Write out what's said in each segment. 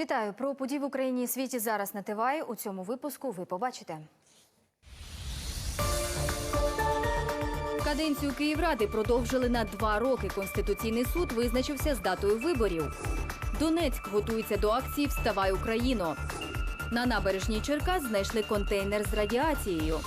Вітаю про події в Україні і світі зараз на ТВА. У цьому випуску ви побачите. Каденцію Київради продовжили на два роки. Конституційний суд визначився з датою виборів. Донецьк готується до акції Вставай Україно. На набережній Черкас знайшли контейнер з радіацією.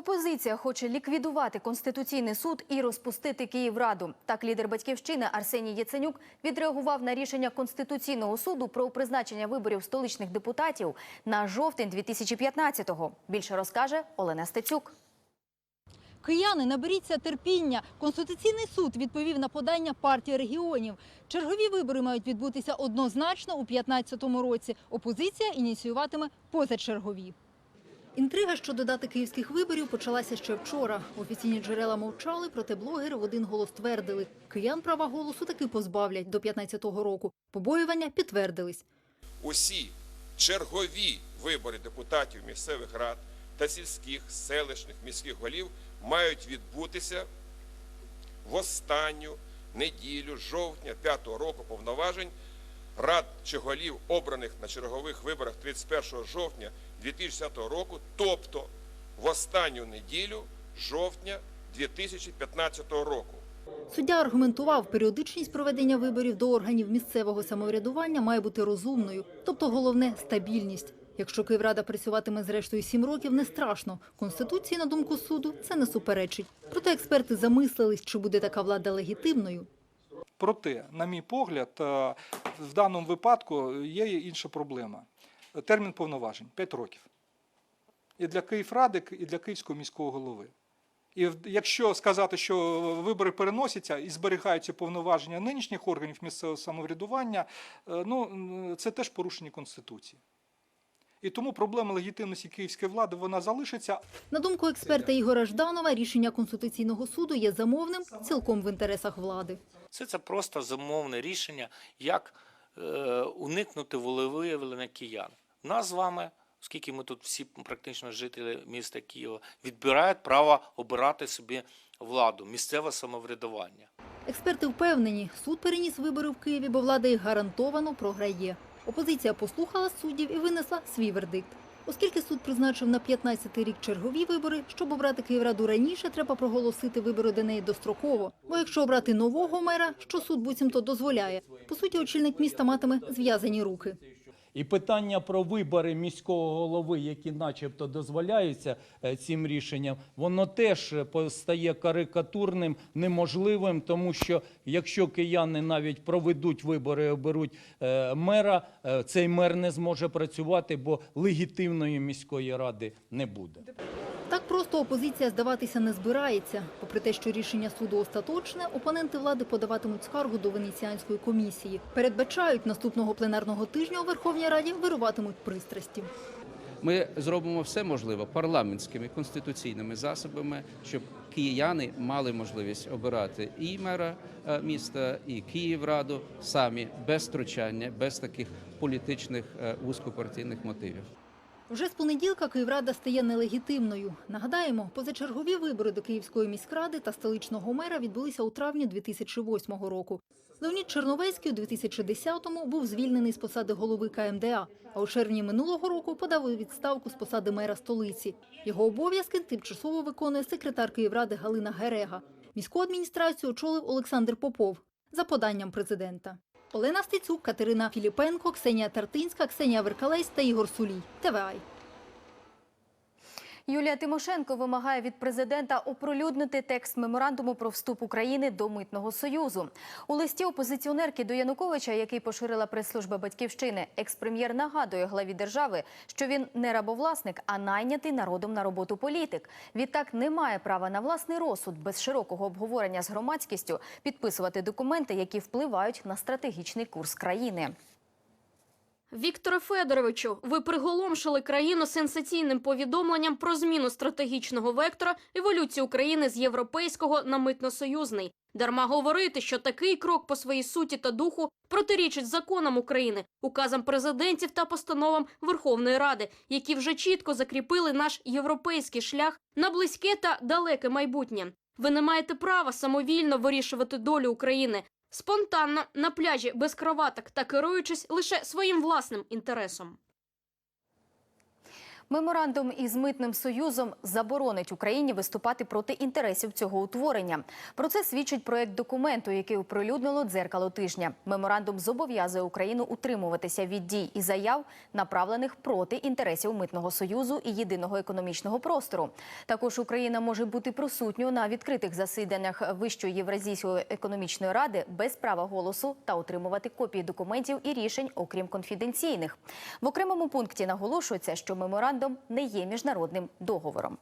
Опозиція хоче ліквідувати конституційний суд і розпустити Київраду. Так, лідер батьківщини Арсеній Яценюк відреагував на рішення конституційного суду про призначення виборів столичних депутатів на жовтень 2015-го. Більше розкаже Олена Стецюк. Кияни, наберіться терпіння. Конституційний суд відповів на подання партії регіонів. Чергові вибори мають відбутися однозначно у 2015 році. Опозиція ініціюватиме позачергові. Інтрига щодо дати київських виборів почалася ще вчора. Офіційні джерела мовчали, проте блогери в один голос твердили. Киян права голосу таки позбавлять до 2015 року. Побоювання підтвердились. усі чергові вибори депутатів місцевих рад та сільських, селищних, міських голів мають відбутися в останню неділю жовтня 5-го року повноважень рад чи голів, обраних на чергових виборах 31 жовтня 2010 року, тобто в останню неділю жовтня 2015 року. Суддя аргументував, періодичність проведення виборів до органів місцевого самоврядування має бути розумною, тобто головне стабільність. Якщо Київрада працюватиме зрештою сім років, не страшно. Конституції, на думку суду, це не суперечить. Проте експерти замислились, чи буде така влада легітимною. Проте, на мій погляд, е, в даному випадку є інша проблема. Термін повноважень 5 років. І для Київради, і для Київського міського голови. І якщо сказати, що вибори переносяться і зберігаються повноваження нинішніх органів місцевого самоврядування, е, ну, це теж порушення Конституції. І тому проблема легітимності київської влади вона залишиться, На думку експерта Ігора Жданова, рішення Конституційного суду є замовним цілком в інтересах влади. Це, це просто замовне рішення, як уникнути волевиявлення киян. Нас з вами, оскільки ми тут всі практично жителі міста Києва, відбирають право обирати собі владу, місцеве самоврядування. Експерти впевнені, суд переніс вибори в Києві, бо влада їх гарантовано програє. Опозиція послухала суддів і винесла свій вердикт. Оскільки суд призначив на 15-й рік чергові вибори, щоб обрати Київраду раніше, треба проголосити вибори до неї достроково. Бо якщо обрати нового мера, що суд буцімто дозволяє, по суті, очільник міста матиме зв'язані руки. І питання про вибори міського голови, які начебто дозволяються е, цим рішенням, воно теж стає постає карикатурним, неможливим, тому що якщо кияни навіть проведуть вибори, оберуть е, мера, е, цей мер не зможе працювати, бо легітимної міської ради не буде. Так просто опозиція здаватися не збирається. Попри те, що рішення суду остаточне, опоненти влади подаватимуть скаргу до Венеціанської комісії. Передбачають, наступного пленарного тижня у Верховній Раді вируватимуть пристрасті. Ми зробимо все можливе парламентськими конституційними засобами, щоб кияни мали можливість обирати і мера е, міста, і Київраду самі без втручання, без таких політичних е, вузькопартійних мотивів. Вже з понеділка Київрада стає нелегітимною. Нагадаємо, позачергові вибори до Київської міськради та столичного мера відбулися у травні 2008 року. Леонід Черновецький у 2010-му був звільнений з посади голови КМДА, а у червні минулого року подав у відставку з посади мера столиці. Його обов'язки тимчасово виконує секретар Київради Галина Герега. Міську адміністрацію очолив Олександр Попов за поданням президента. Олена Стецюк, Катерина Філіпенко, Ксенія Тартинська, Ксенія Веркалейс та Ігор Сулій. ТВАЙ. Юлія Тимошенко вимагає від президента оприлюднити текст меморандуму про вступ України до митного союзу. У листі опозиціонерки до Януковича, який поширила прес-служба батьківщини, екс-прем'єр нагадує главі держави, що він не рабовласник, а найнятий народом на роботу політик. Відтак не має права на власний розсуд без широкого обговорення з громадськістю підписувати документи, які впливають на стратегічний курс країни. Вікторе Федоровичу, ви приголомшили країну сенсаційним повідомленням про зміну стратегічного вектора еволюції України з європейського на митносоюзний. Дарма говорити, що такий крок по своїй суті та духу протирічить законам України, указам президентів та постановам Верховної Ради, які вже чітко закріпили наш європейський шлях на близьке та далеке майбутнє. Ви не маєте права самовільно вирішувати долю України. Спонтанно, на пляжі, без кроваток та керуючись лише своїм власним інтересом. Меморандум із митним союзом заборонить Україні виступати проти інтересів цього утворення. Про це свідчить проект документу, який оприлюднило дзеркало тижня. Меморандум зобов'язує Україну утримуватися від дій і заяв, направлених проти інтересів митного союзу і єдиного економічного простору. Також Україна може бути присутньою на відкритих засіданнях Вищої Євразійської економічної ради без права голосу та отримувати копії документів і рішень, окрім конфіденційних. В окремому пункті наголошується, що меморандум не є міжнародним договором.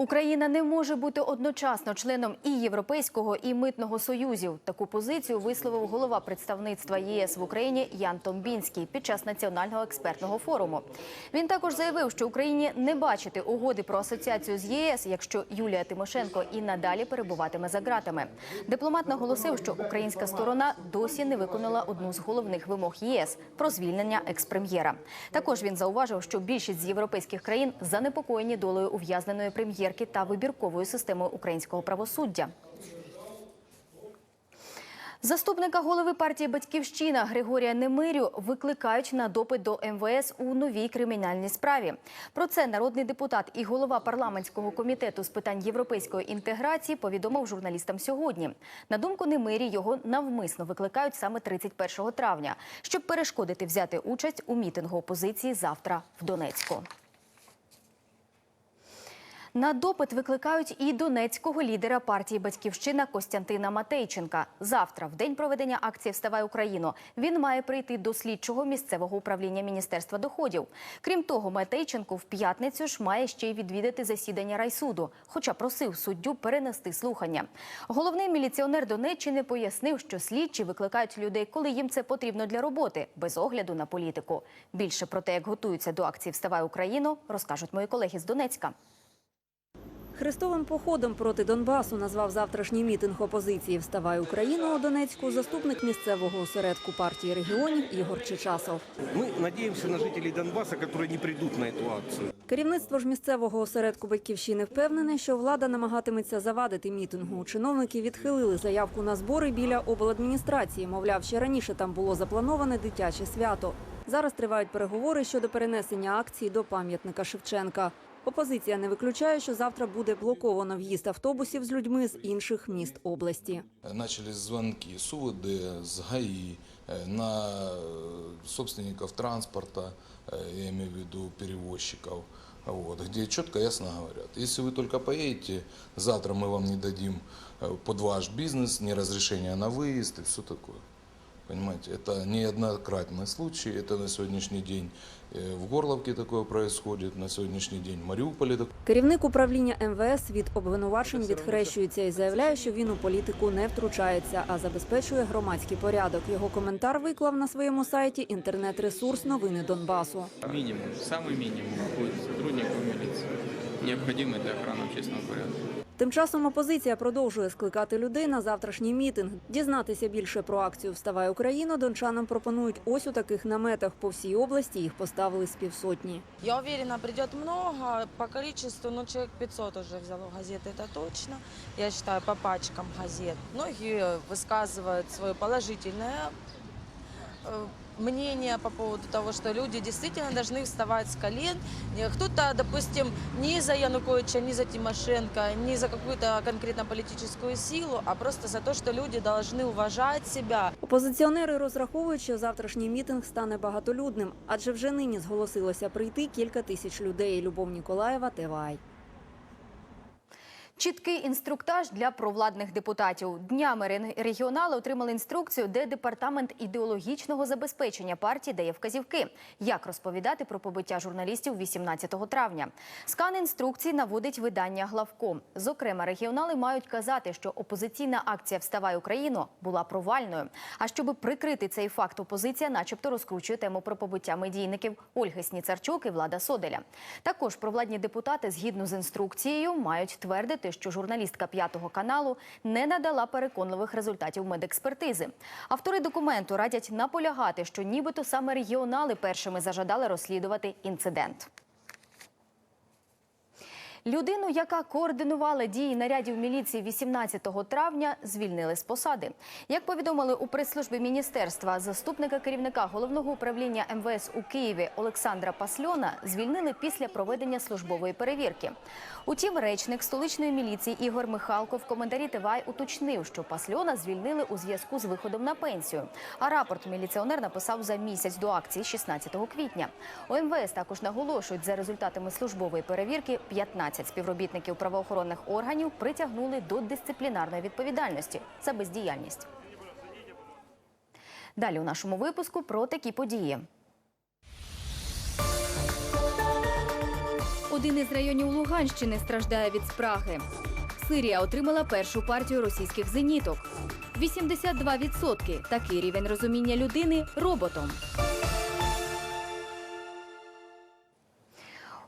Україна не може бути одночасно членом і Європейського, і митного союзів. Таку позицію висловив голова представництва ЄС в Україні Ян Томбінський під час національного експертного форуму. Він також заявив, що Україні не бачити угоди про асоціацію з єС, якщо Юлія Тимошенко і надалі перебуватиме за ґратами. Дипломат наголосив, що українська сторона досі не виконала одну з головних вимог ЄС про звільнення експрем'єра. Також він зауважив, що більшість з європейських країн занепокоєні долею ув'язненої прем'єрки та вибірковою системою українського правосуддя. Заступника голови партії Батьківщина Григорія Немирю викликають на допит до МВС у новій кримінальній справі. Про це народний депутат і голова парламентського комітету з питань європейської інтеграції повідомив журналістам сьогодні. На думку Немирі, його навмисно викликають саме 31 травня, щоб перешкодити взяти участь у мітингу опозиції завтра в Донецьку. На допит викликають і донецького лідера партії Батьківщина Костянтина Матейченка. Завтра, в день проведення акції Вставай Україно, він має прийти до слідчого місцевого управління Міністерства доходів. Крім того, Матейченко в п'ятницю ж має ще й відвідати засідання райсуду, хоча просив суддю перенести слухання. Головний міліціонер Донеччини пояснив, що слідчі викликають людей, коли їм це потрібно для роботи, без огляду на політику. Більше про те, як готуються до акції Вставай Україно, розкажуть мої колеги з Донецька. Хрестовим походом проти Донбасу назвав завтрашній мітинг опозиції «Вставай Україну» у Донецьку заступник місцевого осередку партії регіонів Ігор Чечасов. Мы надеемся на жителей Донбасса, которые не придут на эту акцию. Керівництво ж місцевого осередку «Батьківщини» впевнене, що влада намагатиметься завадити мітингу. Чиновники відхилили заявку на збори біля обладміністрації. Мовляв, ще раніше там було заплановане дитяче свято. Зараз тривають переговори щодо перенесення акції до пам'ятника Шевченка. Опозиція не виключає, що завтра буде блоковано в'їзд автобусів з людьми з інших міст області. Начались звонки с УВД, с ГАИ, э, на э, собственников транспорта, э, я имею в виду перевозчиков, вот, где четко и ясно говорят, если вы только поедете, завтра мы вам не дадим э, под ваш бизнес ни разрешения на выезд и все такое. Понимаете, это неоднократный случай, это на сегодняшний день э, в Горловке такое происходит, на сегодняшний день в Мариуполе такое Керівник управління МВС від обвинувачень відхрещується і заявляє, що він у політику не втручається, а забезпечує громадський порядок. Його коментар виклав на своєму сайті інтернет-ресурс Новини Донбасу. Минимум, самый минимум будет сотрудников милиции, необходимый для охраны общественного порядка. Тим часом опозиція продовжує скликати людей на завтрашній мітинг. Дізнатися більше про акцію «Вставай Україно» дончанам пропонують ось у таких наметах по всій області. Їх поставили з півсотні. Я уверена, придет много. По количеству, ну, человек 500 уже взяло газеты, это точно. Я считаю, по пачкам газет. Многие высказывают свое положительное э, мнение по поводу того, что люди действительно должны вставать с колен. Не- Кто-то, допустим, не за Януковича, не за Тимошенко, не за какую-то конкретно политическую силу, а просто за то, что люди должны уважать себя. Опозиціонери розраховують, що завтрашній мітинг стане багатолюдним, адже вже нині зголосилося прийти кілька тисяч людей. Любов Ніколаєва, ТВАЙ. Чіткий інструктаж для провладних депутатів. Днями регіонали отримали інструкцію, де департамент ідеологічного забезпечення партії дає вказівки, як розповідати про побиття журналістів 18 травня. Скан інструкції наводить видання главком. Зокрема, регіонали мають казати, що опозиційна акція Вставай Україно була провальною. А щоб прикрити цей факт, опозиція, начебто, розкручує тему про побиття медійників Ольги Сніцарчук і Влада Соделя. Також провладні депутати, згідно з інструкцією, мають твердити, що журналістка п'ятого каналу не надала переконливих результатів медекспертизи. Автори документу радять наполягати, що нібито саме регіонали першими зажадали розслідувати інцидент. Людину, яка координувала дії нарядів міліції 18 травня, звільнили з посади. Як повідомили у прес-службі міністерства, заступника керівника головного управління МВС у Києві Олександра Пасльона звільнили після проведення службової перевірки. Утім, речник столичної міліції Ігор Михалко в коментарі ТВАЙ уточнив, що Пасльона звільнили у зв'язку з виходом на пенсію. А рапорт міліціонер написав за місяць до акції 16 квітня. У МВС також наголошують, за результатами службової перевірки 15 співробітників правоохоронних органів притягнули до дисциплінарної відповідальності за бездіяльність. Далі у нашому випуску про такі події. Один із районів Луганщини страждає від спраги. Сирія отримала першу партію російських зеніток. 82% – такий рівень розуміння людини роботом.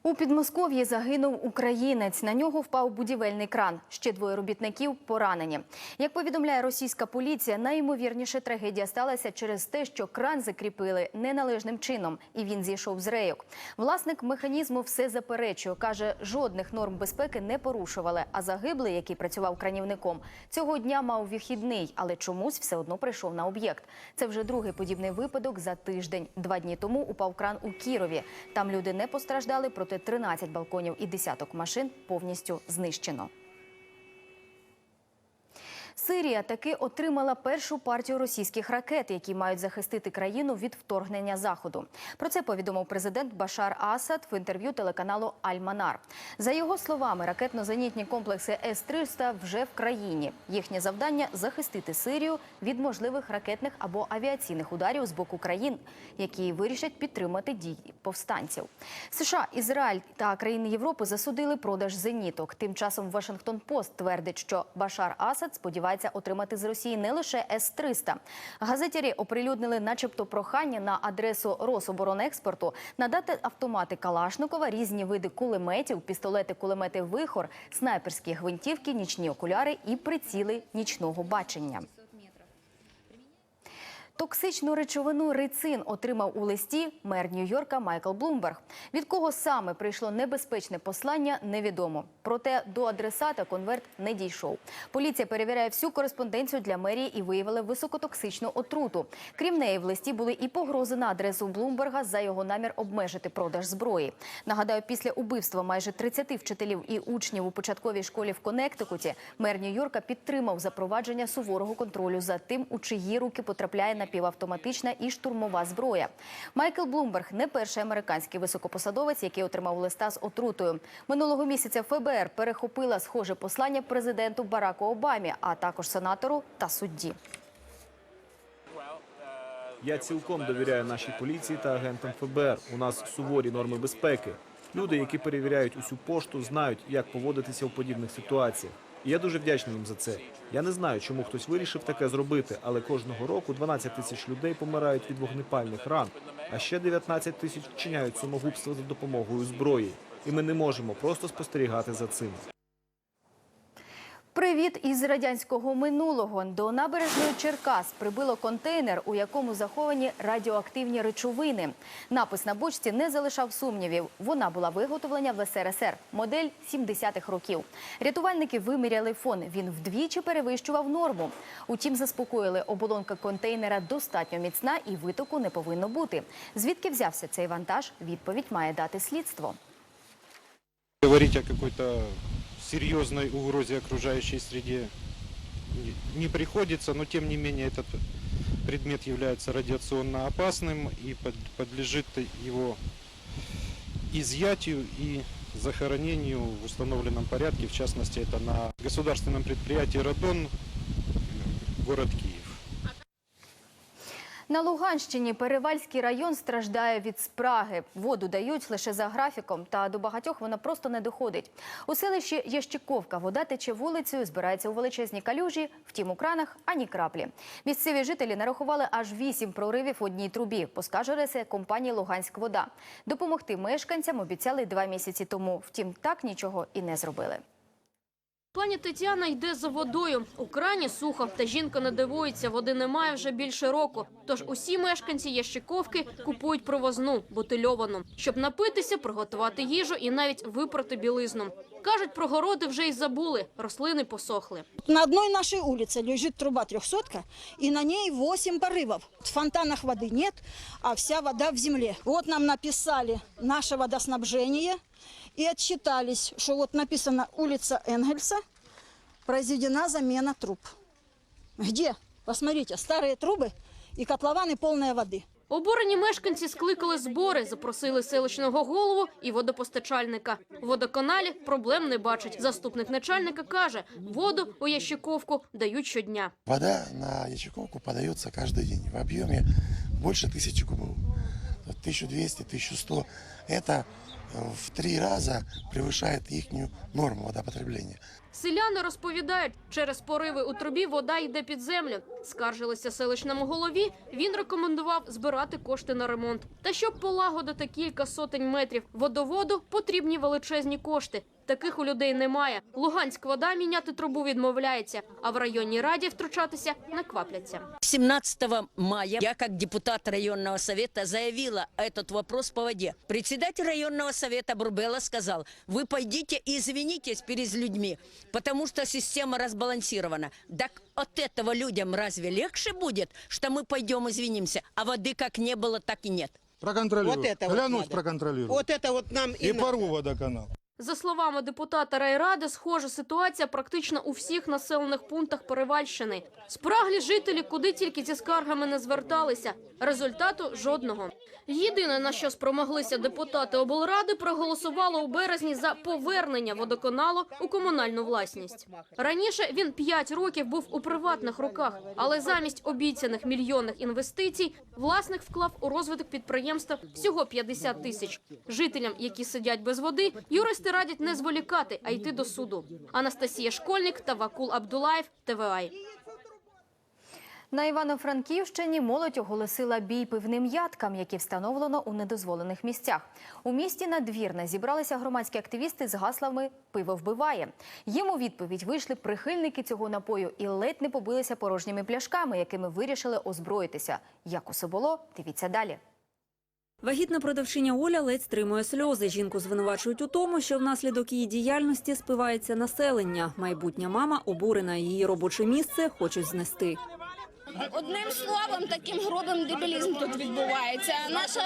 У Підмосков'ї загинув українець. На нього впав будівельний кран. Ще двоє робітників поранені. Як повідомляє російська поліція, найімовірніше трагедія сталася через те, що кран закріпили неналежним чином, і він зійшов з рейок. Власник механізму все заперечує. каже, жодних норм безпеки не порушували. А загиблий, який працював кранівником, цього дня мав вихідний, але чомусь все одно прийшов на об'єкт. Це вже другий подібний випадок за тиждень. Два дні тому упав кран у Кірові. Там люди не постраждали, проте 13 балконів і десяток машин повністю знищено. Сирія таки отримала першу партію російських ракет, які мають захистити країну від вторгнення заходу. Про це повідомив президент Башар Асад в інтерв'ю телеканалу Аль-Манар. За його словами, ракетно-зенітні комплекси С-300 вже в країні. Їхнє завдання захистити Сирію від можливих ракетних або авіаційних ударів з боку країн, які вирішать підтримати дії повстанців. США, Ізраїль та країни Європи засудили продаж зеніток. Тим часом Вашингтон Пост твердить, що Башар Асад сподівається отримати з Росії не лише С-300. Газетярі оприлюднили, начебто, прохання на адресу Рособоронекспорту надати автомати Калашникова, різні види кулеметів, пістолети, кулемети Вихор, снайперські гвинтівки, нічні окуляри і приціли нічного бачення. Токсичну речовину рицин отримав у листі мер Нью-Йорка Майкл Блумберг. Від кого саме прийшло небезпечне послання, невідомо. Проте до адресата конверт не дійшов. Поліція перевіряє всю кореспонденцію для мерії і виявила високотоксичну отруту. Крім неї, в листі були і погрози на адресу Блумберга за його намір обмежити продаж зброї. Нагадаю, після убивства майже 30 вчителів і учнів у початковій школі в Коннектикуті мер Нью-Йорка підтримав запровадження суворого контролю за тим, у чиї руки потрапляє напівавтоматична і штурмова зброя. Майкл Блумберг не перший американський високопосадовець, який отримав листа з отрутою. Минулого місяця ФБР перехопила схоже послання президенту Бараку Обамі, а також сенатору та судді. Я цілком довіряю нашій поліції та агентам ФБР. У нас суворі норми безпеки. Люди, які перевіряють усю пошту, знають, як поводитися у подібних ситуаціях. І я дуже вдячний їм за це. Я не знаю, чому хтось вирішив таке зробити, але кожного року 12 тисяч людей помирають від вогнепальних ран, а ще 19 тисяч вчиняють самогубство за допомогою зброї. І ми не можемо просто спостерігати за цим. Привіт із радянського минулого. До набережної Черкас прибило контейнер, у якому заховані радіоактивні речовини. Напис на бочці не залишав сумнівів. Вона була виготовлена в СРСР, модель 70-х років. Рятувальники виміряли фон. Він вдвічі перевищував норму. Утім, заспокоїли, оболонка контейнера достатньо міцна і витоку не повинно бути. Звідки взявся цей вантаж? Відповідь має дати слідство. Говорить о какой-то серьезной угрозе окружающей среде не- приходится, но тем не менее этот предмет является радиационно опасным и под- подлежит его изъятию и захоронению в установленном порядке. В частности, это на государственном предприятии «Радон», город Киев. На Луганщині Перевальський район страждає від спраги. Воду дають лише за графіком, та до багатьох вона просто не доходить. У селищі Ящиковка вода тече вулицею, збирається у величезній калюжі, втім у кранах ані краплі. Місцеві жителі нарахували аж вісім проривів в одній трубі, поскаржилися компанії «Луганськвода». Допомогти мешканцям обіцяли два місяці тому. Втім, так нічого і не зробили. Пані Тетяна йде за водою. У крані сухо, та жінка не дивується, води немає вже більше року. Тож усі мешканці Ящиковки купують привозну, бутильовану, щоб напитися, приготувати їжу і навіть випрати білизну. Кажуть, про городи вже й забули, рослини посохли. На одной нашей улице лежит труба трехсотка, и на ней 8 порывов. В фонтанах воды нет, а вся вода в земле. Вот нам написали наше водоснабжение и отчитались, что вот написано улица Энгельса, произведена замена труб. Где? Посмотрите, старые трубы и котлованы полные воды. Обурені мешканці скликали збори, запросили селищного голову і водопостачальника. У водоканалі проблем не бачить. Заступник начальника каже, воду у Ящиковку дають щодня. Вода на Ячаковку подается каждый день в объеме больше тысячи кубов. 1200-1100. Это э, в три раза превышает их норму водопотребления. Селяни розповідають, через пориви у трубі вода йде під землю. Скаржилися селищному голові. Він рекомендував збирати кошти на ремонт. Та щоб полагодити кілька сотень метрів водоводу, потрібні величезні кошти. Таких у людей немає. Луганськ вода міняти трубу відмовляється, а в районній раді втручатися не квапляться. 17 мая я, как депутат районного совета, заявила этот вопрос по воде. Председатель районного совета Бурбела сказал, вы пойдите и извинитесь перед людьми, потому что система разбалансирована. Так от этого людям разве легче будет, что мы пойдем извинимся, а воды как не было, так и нет? Проконтролировать. Вот это вот Глянуть надо. проконтролировать. Вот это вот нам и, И надо. порву водоканал. За словами депутата райради, схожа ситуація практично у всіх населених пунктах Перевальщини. Спраглі жителі куди тільки зі скаргами не зверталися. Результату жодного. Єдине, на що спромоглися депутати облради, проголосувало у березні за повернення водоканалу у комунальну власність. Раніше він 5 років був у приватних руках, але замість обіцяних мільйонних інвестицій власник вклав у розвиток підприємства всього 50 тисяч. Жителям, які сидять без води, юристи радять не зволікати, а йти до суду. Анастасія Школьник та Вакул Абдулаєв, ТВАЙ. На Івано-Франківщині молодь оголосила бій пивним ядкам, які встановлено у недозволених місцях. У місті Надвірне зібралися громадські активісти з гаслами «Пиво вбиває». Їм у відповідь вийшли прихильники цього напою і ледь не побилися порожніми пляшками, якими вирішили озброїтися. Як усе було, дивіться далі. Вагітна продавчиня Оля ледь стримує сльози. Жінку звинувачують у тому, що внаслідок її діяльності спивається населення. Майбутня мама обурена її робоче місце хочуть знести. Одним словом, таким грубим дебілізм тут відбувається. Наша,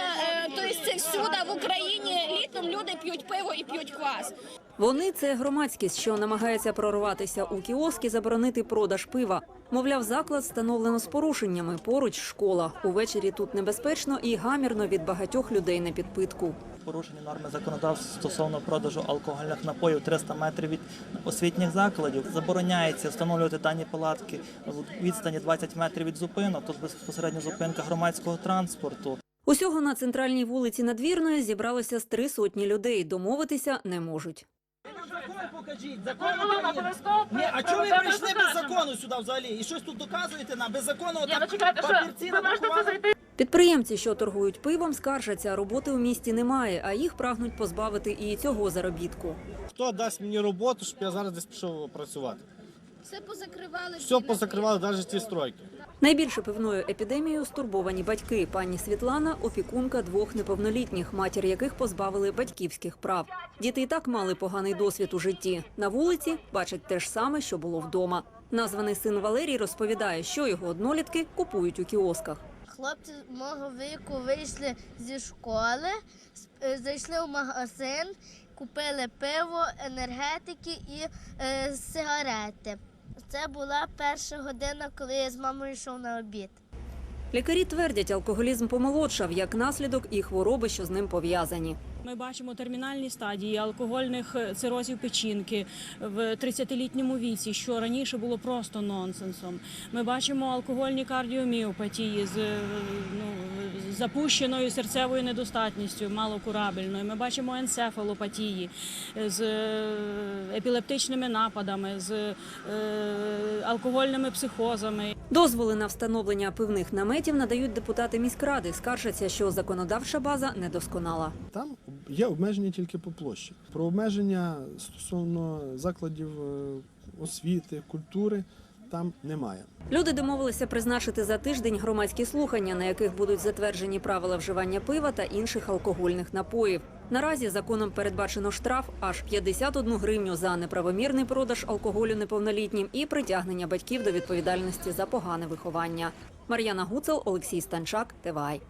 то есть це всюди в Україні літом люди п'ють пиво і п'ють квас. Вони це громадськість, що намагається прорватися у кіоск і заборонити продаж пива. Мовляв, заклад встановлено з порушеннями. Поруч школа. Увечері тут небезпечно і гамірно від багатьох людей на підпитку. порушені норми законодавства стосовно продажу алкогольних напоїв 300 метрів від освітніх закладів. Забороняється встановлювати дані палатки в відстані 20 метрів від зупинок. Тут безпосередньо зупинка громадського транспорту. Усього на центральній вулиці Надвірної зібралося з три сотні людей. Домовитися не можуть. Покажіть, закон України. Ні, а чого ви прийшли без закону сюди взагалі? І щось тут доказуєте нам? Без закону там папірці надрукували? Підприємці, що торгують пивом, скаржаться, роботи у місті немає, а їх прагнуть позбавити і цього заробітку. Хто дасть мені роботу, щоб я зараз десь пішов працювати? Все позакривали. Все позакривали, навіть ті стройки. Найбільше пивною епідемією стурбовані батьки. Пані Світлана – опікунка двох неповнолітніх, матір яких позбавили батьківських прав. Діти і так мали поганий досвід у житті. На вулиці бачать те ж саме, що було вдома. Названий син Валерій розповідає, що його однолітки купують у кіосках. Хлопці мого віку вийшли зі школи, е, зайшли в магазин, купили пиво, енергетики і е, сигарети. Це була перша година, коли я з мамою йшов на обід. Лікарі твердять, алкоголізм помолодшав як наслідок і хвороби, що з ним пов'язані. Ми бачимо термінальні стадії алкогольних е, цирозів печінки в 30-літньому віці, що раніше було просто нонсенсом. Ми бачимо алкогольні кардіоміопатії з е, ну, запущеною серцевою недостатністю, малокурабельною. Ми бачимо енцефалопатії з е, епілептичними нападами, з е, алкогольними психозами. Дозволи на встановлення пивних наметів надають депутати міськради. Скаржаться, що законодавча база недосконала. Там є обмеження тільки по площі. Про обмеження стосовно закладів е, освіти, культури там немає. Люди домовилися призначити за тиждень громадські слухання, на яких будуть затверджені правила вживання пива та інших алкогольних напоїв. Наразі законом передбачено штраф аж 51 гривню за неправомірний продаж алкоголю неповнолітнім і притягнення батьків до відповідальності за погане виховання. Мар'яна Гуцел, Олексій Станчак, ТВАЙ.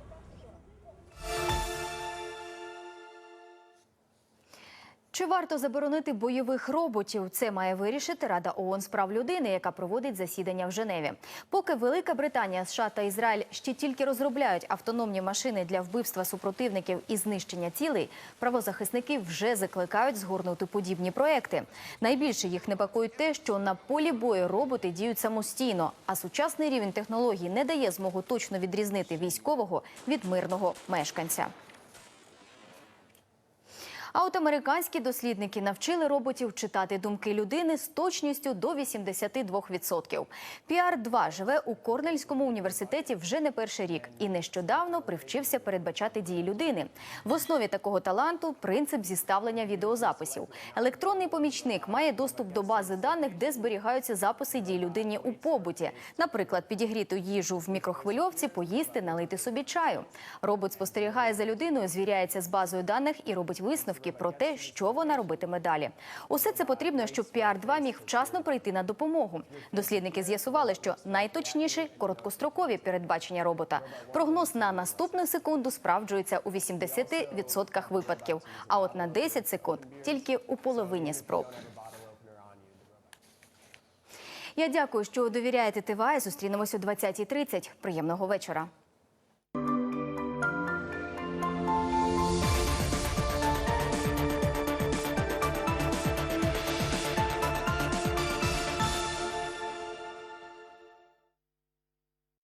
Чи варто заборонити бойових роботів? Це має вирішити Рада ООН з прав людини, яка проводить засідання в Женеві. Поки Велика Британія, США та Ізраїль ще тільки розробляють автономні машини для вбивства супротивників і знищення цілей, правозахисники вже закликають згорнути подібні проекти. Найбільше їх непокоїть те, що на полі бою роботи діють самостійно, а сучасний рівень технологій не дає змогу точно відрізнити військового від мирного мешканця. А от американські дослідники навчили роботів читати думки людини з точністю до 82%. PR-2 живе у Корнельському університеті вже не перший рік і нещодавно привчився передбачати дії людини. В основі такого таланту принцип зіставлення відеозаписів. Електронний помічник має доступ до бази даних, де зберігаються записи дій людині у побуті. Наприклад, підігріти їжу в мікрохвильовці, поїсти, налити собі чаю. Робот спостерігає за людиною, звіряється з базою даних і робить висновки про те, що вона робитиме далі. Усе це потрібно, щоб PR-2 міг вчасно прийти на допомогу. Дослідники з'ясували, що найточніші короткострокові передбачення робота. Прогноз на наступну секунду справджується у 80% випадків, а от на 10 секунд тільки у половині спроб. Я дякую, що довіряєте ТВА. Зустрінемось о 20.30. Приємного вечора.